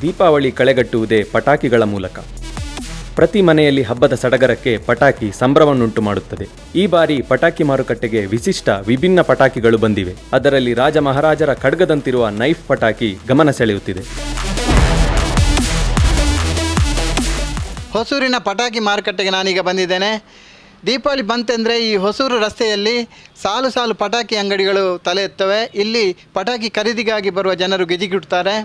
ದೀಪಾವಳಿ ಕಳೆಗಟ್ಟುವುದೇ ಪಟಾಕಿಗಳ ಮೂಲಕ. ಪ್ರತಿ ಮನೆಯಲ್ಲಿ ಹಬ್ಬದ ಸಡಗರಕ್ಕೆ ಪಟಾಕಿ ಸಂಭ್ರಮವನ್ನುಂಟು ಮಾಡುತ್ತದೆ. ಈ ಬಾರಿ ಪಟಾಕಿ ಮಾರುಕಟ್ಟೆಗೆ ವಿಶಿಷ್ಟ ವಿಭಿನ್ನ ಪಟಾಕಿಗಳು ಬಂದಿವೆ. ಅದರಲ್ಲಿ ರಾಜ ಮಹಾರಾಜರ ಖಡ್ಗದಂತಿರುವ ನೈಫ್ ಪಟಾಕಿ ಗಮನ ಸೆಳೆಯುತ್ತಿದೆ. ಹೊಸೂರಿನ ಪಟಾಕಿ ಮಾರುಕಟ್ಟೆಗೆ ನಾನೀಗ ಬಂದಿದ್ದೇನೆ. ದೀಪಾವಳಿ ಬಂತೆಂದರೆ ಈ ಹೊಸೂರು ರಸ್ತೆಯಲ್ಲಿ ಸಾಲು ಸಾಲು ಪಟಾಕಿ ಅಂಗಡಿಗಳು ತಲೆ ಎತ್ತವೆ. ಇಲ್ಲಿ ಪಟಾಕಿ ಖರೀದಿಗಾಗಿ ಬರುವ ಜನರು ಗಿಜಿಗುಡ್ತಾರೆ.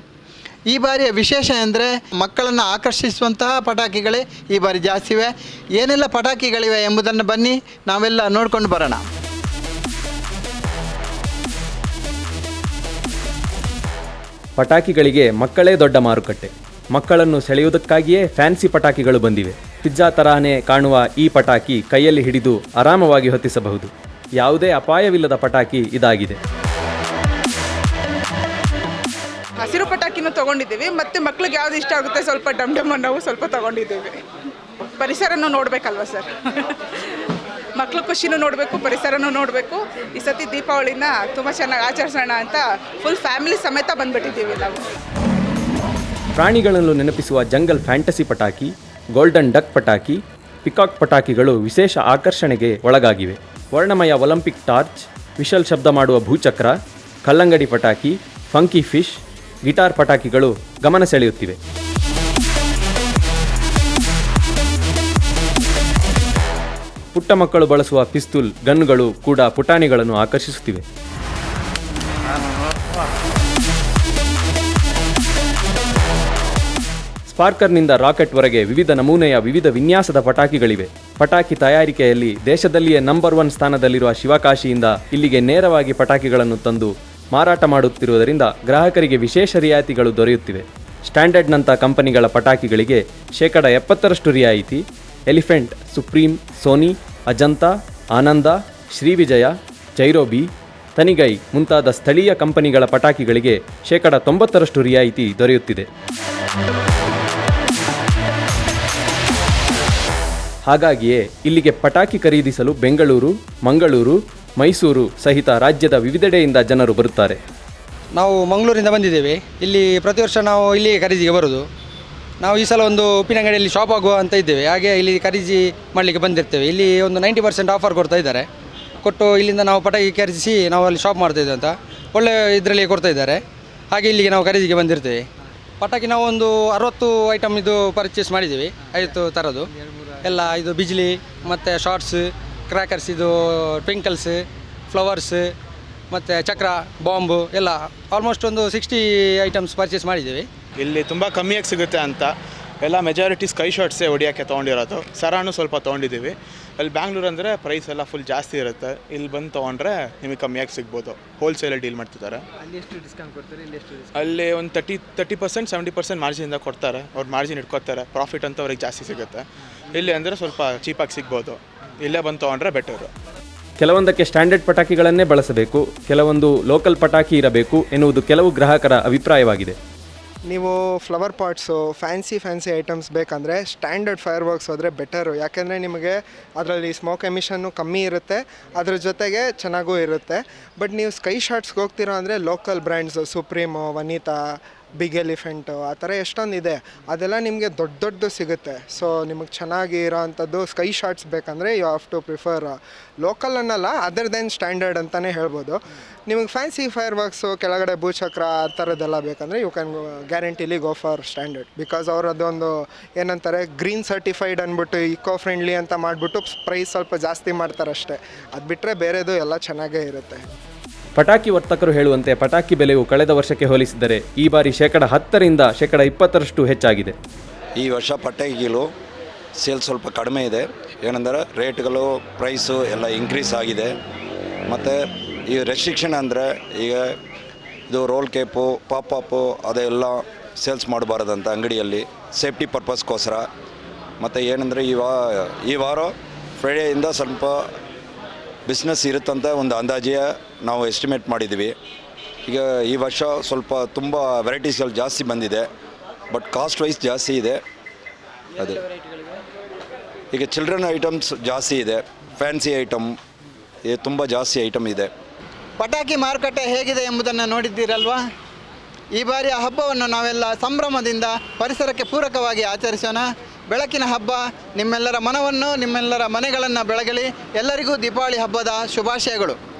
ಈ ಬಾರಿಯ ವಿಶೇಷ ಅಂದರೆ ಮಕ್ಕಳನ್ನು ಆಕರ್ಷಿಸುವಂತಹ ಪಟಾಕಿಗಳೇ ಈ ಬಾರಿ ಜಾಸ್ತಿ ಇವೆ ಏನೆಲ್ಲ ಪಟಾಕಿಗಳಿವೆ ಎಂಬುದನ್ನು ಬನ್ನಿ, ನಾವೆಲ್ಲ ನೋಡ್ಕೊಂಡು ಬರೋಣ. ಪಟಾಕಿಗಳಿಗೆ ಮಕ್ಕಳೇ ದೊಡ್ಡ ಮಾರುಕಟ್ಟೆ. ಮಕ್ಕಳನ್ನು ಸೆಳೆಯುವುದಕ್ಕಾಗಿಯೇ ಫ್ಯಾನ್ಸಿ ಪಟಾಕಿಗಳು ಬಂದಿವೆ. ಪಿಜ್ಜಾ ತರಹನೇ ಕಾಣುವ ಈ ಪಟಾಕಿ ಕೈಯಲ್ಲಿ ಹಿಡಿದು ಆರಾಮವಾಗಿ ಹೊತ್ತಿಸಬಹುದು. ಯಾವುದೇ ಅಪಾಯವಿಲ್ಲದ ಪಟಾಕಿ ಇದಾಗಿದೆ. ಹಸಿರು ಪಟಾಕಿನೂ ತಗೊಂಡಿದ್ದೀವಿ ಮತ್ತು ಮಕ್ಳಿಗೆ ಯಾವ್ದು ಇಷ್ಟ ಆಗುತ್ತೆ ಸ್ವಲ್ಪ ಡಮ್ ಡಮ್ ನಾವು ಸ್ವಲ್ಪ ತಗೊಂಡಿದ್ದೀವಿ. ಪರಿಸರನೂ ನೋಡಬೇಕಲ್ವ ಸರ್? ಮಕ್ಳು ಖುಷಿನೂ ನೋಡಬೇಕು ಪರಿಸರನೂ ನೋಡಬೇಕು. ಈ ಸತಿ ದೀಪಾವಳಿನ ತುಂಬ ಚೆನ್ನಾಗಿ ಆಚರಿಸೋಣ ಅಂತ ಫುಲ್ ಫ್ಯಾಮಿಲಿ ಸಮೇತ ಬಂದ್ಬಿಟ್ಟಿದ್ದೀವಿ ನಾವು. ಪ್ರಾಣಿಗಳನ್ನು ನೆನಪಿಸುವ ಜಂಗಲ್ ಫ್ಯಾಂಟಸಿ ಪಟಾಕಿ ಗೋಲ್ಡನ್ ಡಕ್ ಪಟಾಕಿ, ಪಿಕಾಕ್ ಪಟಾಕಿಗಳು ವಿಶೇಷ ಆಕರ್ಷಣೆಗೆ ಒಳಗಾಗಿವೆ. ವರ್ಣಮಯ ಒಲಿಂಪಿಕ್ ಟಾರ್ಚ್, ವಿಶಲ್ ಶಬ್ದ ಮಾಡುವ ಭೂಚಕ್ರ, ಕಲ್ಲಂಗಡಿ ಪಟಾಕಿ, ಫಂಕಿ ಫಿಶ್, ಗಿಟಾರ್ ಪಟಾಕಿಗಳು ಗಮನ ಸೆಳೆಯುತ್ತಿವೆ. ಪುಟ್ಟ ಮಕ್ಕಳು ಬಳಸುವ ಪಿಸ್ತೂಲ್, ಗನ್ಗಳು ಕೂಡ ಪುಟಾಣಿಗಳನ್ನು ಆಕರ್ಷಿಸುತ್ತಿವೆ. ಸ್ಪಾರ್ಕರ್ನಿಂದ ರಾಕೆಟ್ವರೆಗೆ ವಿವಿಧ ನಮೂನೆಯ ವಿವಿಧ ವಿನ್ಯಾಸದ ಪಟಾಕಿಗಳಿವೆ. ಪಟಾಕಿ ತಯಾರಿಕೆಯಲ್ಲಿ ದೇಶದಲ್ಲಿಯೇ ನಂಬರ್ ಒನ್ ಸ್ಥಾನದಲ್ಲಿರುವ ಶಿವಕಾಶಿಯಿಂದ ಇಲ್ಲಿಗೆ ನೇರವಾಗಿ ಪಟಾಕಿಗಳನ್ನು ತಂದು ಮಾರಾಟ ಮಾಡುತ್ತಿರುವುದರಿಂದ ಗ್ರಾಹಕರಿಗೆ ವಿಶೇಷ ರಿಯಾಯಿತಿಗಳು ದೊರೆಯುತ್ತಿವೆ. ಸ್ಟ್ಯಾಂಡರ್ಡ್ನಂಥ ಕಂಪನಿಗಳ ಪಟಾಕಿಗಳಿಗೆ ಶೇಕಡ ಎಪ್ಪತ್ತರಷ್ಟು ರಿಯಾಯಿತಿ. Elephant, Supreme, Sony, Ajanta, Ananda, Srivijaya, ಜೈರೋಬಿ, ತನಿಗೈ ಮುಂತಾದ ಸ್ಥಳೀಯ ಕಂಪನಿಗಳ ಪಟಾಕಿಗಳಿಗೆ ಶೇಕಡ ತೊಂಬತ್ತರಷ್ಟು ರಿಯಾಯಿತಿ ದೊರೆಯುತ್ತಿದೆ. ಹಾಗಾಗಿಯೇ ಇಲ್ಲಿಗೆ ಪಟಾಕಿ ಖರೀದಿಸಲು ಬೆಂಗಳೂರು, ಮಂಗಳೂರು, ಮೈಸೂರು ಸಹಿತ ರಾಜ್ಯದ ವಿವಿಧೆಡೆಯಿಂದ ಜನರು ಬರುತ್ತಾರೆ. ನಾವು ಮಂಗಳೂರಿಂದ ಬಂದಿದ್ದೇವೆ. ಇಲ್ಲಿ ಪ್ರತಿ ವರ್ಷ ನಾವು ಇಲ್ಲಿ ಖರೀದಿಗೆ ಬರೋದು. ನಾವು ಈ ಸಲ ಒಂದು ಉಪ್ಪಿನಂಗಡಿಯಲ್ಲಿ ಶಾಪ್ ಆಗುವ ಅಂತ ಇದ್ದೇವೆ. ಹಾಗೆ ಇಲ್ಲಿ ಖರೀದಿ ಮಾಡಲಿಕ್ಕೆ ಬಂದಿರ್ತೇವೆ. ಇಲ್ಲಿ ಒಂದು ನೈಂಟಿ ಪರ್ಸೆಂಟ್ ಆಫರ್ ಕೊಡ್ತಾ ಇದ್ದಾರೆ. ಕೊಟ್ಟು ಇಲ್ಲಿಂದ ನಾವು ಪಟಾಕಿ ಖರೀದಿಸಿ ನಾವು ಅಲ್ಲಿ ಶಾಪ್ ಮಾಡ್ತಾ ಅಂತ ಒಳ್ಳೆ ಇದರಲ್ಲಿ ಕೊಡ್ತಾ ಇದ್ದಾರೆ. ಹಾಗೆ ಇಲ್ಲಿಗೆ ನಾವು ಖರೀದಿಗೆ ಬಂದಿರ್ತೇವೆ. ಪಟಾಕಿ ನಾವು ಒಂದು ಅರವತ್ತು ಐಟಮ್ ಇದು ಪರ್ಚೇಸ್ ಮಾಡಿದ್ದೀವಿ. ಐವತ್ತು ಥರದ್ದು ಎಲ್ಲ ಇದು ಬಿಜ್ಲಿ, ಮತ್ತು ಶಾರ್ಟ್ಸ್ ಕ್ರ್ಯಾಕರ್ಸ್ ಇದು ಟ್ವಿಂಕಲ್ಸ್ ಫ್ಲವರ್ಸ್ ಮತ್ತು ಚಕ್ರ ಬಾಂಬು ಎಲ್ಲ ಆಲ್ಮೋಸ್ಟ್ ಒಂದು ಸಿಕ್ಸ್ಟಿ ಐಟಮ್ಸ್ ಪರ್ಚೇಸ್ ಮಾಡಿದ್ದೀವಿ. ಇಲ್ಲಿ ತುಂಬ ಕಮ್ಮಿಯಾಗಿ ಸಿಗುತ್ತೆ ಅಂತ. ಎಲ್ಲ ಮೆಜಾರಿಟಿ ಸ್ಕೈ ಶಾರ್ಟ್ಸೇ ಹೊಡಿಯೋಕ್ಕೆ ತೊಗೊಂಡಿರೋದು. ಸರಾನು ಸ್ವಲ್ಪ ತೊಗೊಂಡಿದ್ದೀವಿ. ಅಲ್ಲಿ ಬ್ಯಾಂಗ್ಳೂರು ಅಂದರೆ ಪ್ರೈಸ್ ಎಲ್ಲ ಫುಲ್ ಜಾಸ್ತಿ ಇರುತ್ತೆ. ಇಲ್ಲಿ ಬಂದು ತೊಗೊಂಡ್ರೆ ನಿಮಗೆ ಕಮ್ಮಿಯಾಗಿ ಸಿಗ್ಬೋದು. ಹೋಲ್ಸೇಲಲ್ಲಿ ಡೀಲ್ ಮಾಡ್ತಿದ್ದಾರೆ. ಅಲ್ಲಿ ಒಂದು thirty thirty percent seventy percent ಮಾರ್ಜಿನಿಂದ ಕೊಡ್ತಾರೆ. ಅವ್ರು ಮಾರ್ಜಿನ್ ಇಟ್ಕೊತಾರೆ. ಪ್ರಾಫಿಟ್ ಅಂತ ಅವ್ರಿಗೆ ಜಾಸ್ತಿ ಸಿಗುತ್ತೆ. ಇಲ್ಲಿ ಅಂದರೆ ಸ್ವಲ್ಪ ಚೀಪಾಗಿ ಸಿಗ್ಬೋದು. ಇಲ್ಲೇ ಬಂದು ತೊಗೊಂಡ್ರೆ ಬೆಟರು ಕೆಲವೊಂದಕ್ಕೆ ಸ್ಟ್ಯಾಂಡರ್ಡ್ ಪಟಾಕಿಗಳನ್ನೇ ಬಳಸಬೇಕು. ಕೆಲವೊಂದು ಲೋಕಲ್ ಪಟಾಕಿ ಇರಬೇಕು ಎನ್ನುವುದು ಕೆಲವು ಗ್ರಾಹಕರ ಅಭಿಪ್ರಾಯವಾಗಿದೆ. ನೀವು flower pots fancy fancy items ಬೇಕಂದರೆ ಸ್ಟ್ಯಾಂಡರ್ಡ್ ಫೈರ್ ವರ್ಕ್ಸ್ ಹೋದರೆ ಬೆಟರು ಯಾಕೆಂದರೆ ನಿಮಗೆ ಅದರಲ್ಲಿ ಸ್ಮೋಕ್ ಎಮಿಷನ್ನು ಕಮ್ಮಿ ಇರುತ್ತೆ, ಅದ್ರ ಜೊತೆಗೆ ಚೆನ್ನಾಗೂ ಇರುತ್ತೆ. ಬಟ್ ನೀವು ಸ್ಕೈ ಶಾಟ್ಸ್ಗೆ ಹೋಗ್ತೀರಾ ಅಂದರೆ local brands Supreme Vanitha big elephant ಆ ಥರ ಎಷ್ಟೊಂದು ಇದೆ ಅದೆಲ್ಲ ನಿಮಗೆ ದೊಡ್ಡ ದೊಡ್ಡದು ಸಿಗುತ್ತೆ. ಸೊ ನಿಮಗೆ ಚೆನ್ನಾಗಿ ಇರೋವಂಥದ್ದು ಸ್ಕೈ ಶಾಟ್ಸ್ ಬೇಕಂದರೆ you have to prefer local ಅನ್ನಲ್ಲ ಅದರ್ ದೆನ್ ಸ್ಟ್ಯಾಂಡರ್ಡ್ ಅಂತಲೇ ಹೇಳ್ಬೋದು. ನಿಮಗೆ ಫ್ಯಾನ್ಸಿ ಫೈರ್ ವರ್ಕ್ಸು ಕೆಳಗಡೆ ಭೂಚಕ್ರ, ಆ ಥರದ್ದೆಲ್ಲ ಬೇಕಂದರೆ you can guaranteely go for standard because ಅವ್ರು ಅದೊಂದು ಏನಂತಾರೆ ಗ್ರೀನ್ ಸರ್ಟಿಫೈಡ್ ಅಂದ್ಬಿಟ್ಟು ಇಕೋ ಫ್ರೆಂಡ್ಲಿ ಅಂತ ಮಾಡಿಬಿಟ್ಟು ಪ್ರೈಸ್ ಸ್ವಲ್ಪ ಜಾಸ್ತಿ ಮಾಡ್ತಾರೆ ಅಷ್ಟೇ ಅದು ಬಿಟ್ಟರೆ ಬೇರೆದು ಎಲ್ಲ ಚೆನ್ನಾಗೇ ಇರುತ್ತೆ. ಪಟಾಕಿ ವರ್ತಕರು ಹೇಳುವಂತೆ ಪಟಾಕಿ ಬೆಲೆಯು ಕಳೆದ ವರ್ಷಕ್ಕೆ ಹೋಲಿಸಿದರೆ ಈ ಬಾರಿ ಶೇಕಡ ಹತ್ತರಿಂದ ಶೇಕಡ ಇಪ್ಪತ್ತರಷ್ಟು ಹೆಚ್ಚಾಗಿದೆ. ಈ ವರ್ಷ ಪಟಾಕಿಗಳು ಸೇಲ್ ಸ್ವಲ್ಪ ಕಡಿಮೆ ಇದೆ. ಏನಂದರೆ ರೇಟ್ಗಳು, ಪ್ರೈಸು ಎಲ್ಲ ಇನ್ಕ್ರೀಸ್ ಆಗಿದೆ. ಮತ್ತು ಈ ರೆಸ್ಟ್ರಿಕ್ಷನ್ ಅಂದರೆ ಈಗ ಇದು ರೋಲ್ ಕೇಪು ಪಾಪಪ್ಪು ಅದೆಲ್ಲ ಸೇಲ್ಸ್ ಮಾಡಬಾರ್ದಂತ ಅಂಗಡಿಯಲ್ಲಿ ಸೇಫ್ಟಿ ಪರ್ಪಸ್ಗೋಸ್ಕರ ಮತ್ತು ಏನಂದರೆ ಈ ವಾ, ಈ ವಾರ ಫ್ರೈಡೆಯಿಂದ ಸ್ವಲ್ಪ ಬಿಸ್ನೆಸ್ ಇರುತ್ತಂತ ಒಂದು ಅಂದಾಜಿಗೆ ನಾವು ಎಸ್ಟಿಮೇಟ್ ಮಾಡಿದ್ದೀವಿ. ಈಗ ಈ ವರ್ಷ ಸ್ವಲ್ಪ ತುಂಬ ವೆರೈಟೀಸ್ಗಳು ಜಾಸ್ತಿ ಬಂದಿದೆ. ಬಟ್ ಕಾಸ್ಟ್ ವೈಸ್ ಜಾಸ್ತಿ ಇದೆ. ಅದೇ. ಈಗ ಚಿಲ್ಡ್ರನ್ ಐಟಮ್ಸ್ ಜಾಸ್ತಿ ಇದೆ. ಫ್ಯಾನ್ಸಿ ಐಟಮ್ ತುಂಬ ಜಾಸ್ತಿ ಐಟಮ್ ಇದೆ. ಪಟಾಕಿ ಮಾರುಕಟ್ಟೆ ಹೇಗಿದೆ ಎಂಬುದನ್ನು ನೋಡಿದ್ದೀರಲ್ವಾ? ಈ ಬಾರಿಯ ಹಬ್ಬವನ್ನು ನಾವೆಲ್ಲ ಸಂಭ್ರಮದಿಂದ ಪರಿಸರಕ್ಕೆ ಪೂರಕವಾಗಿ ಆಚರಿಸೋಣ. ಬೆಳಕಿನ ಹಬ್ಬ, ನಿಮ್ಮೆಲ್ಲರ ಮನವನ್ನು, ನಿಮ್ಮೆಲ್ಲರ ಮನೆಗಳನ್ನು ಬೆಳಗಲಿ. ಎಲ್ಲರಿಗೂ ದೀಪಾವಳಿ ಹಬ್ಬದ ಶುಭಾಶಯಗಳು.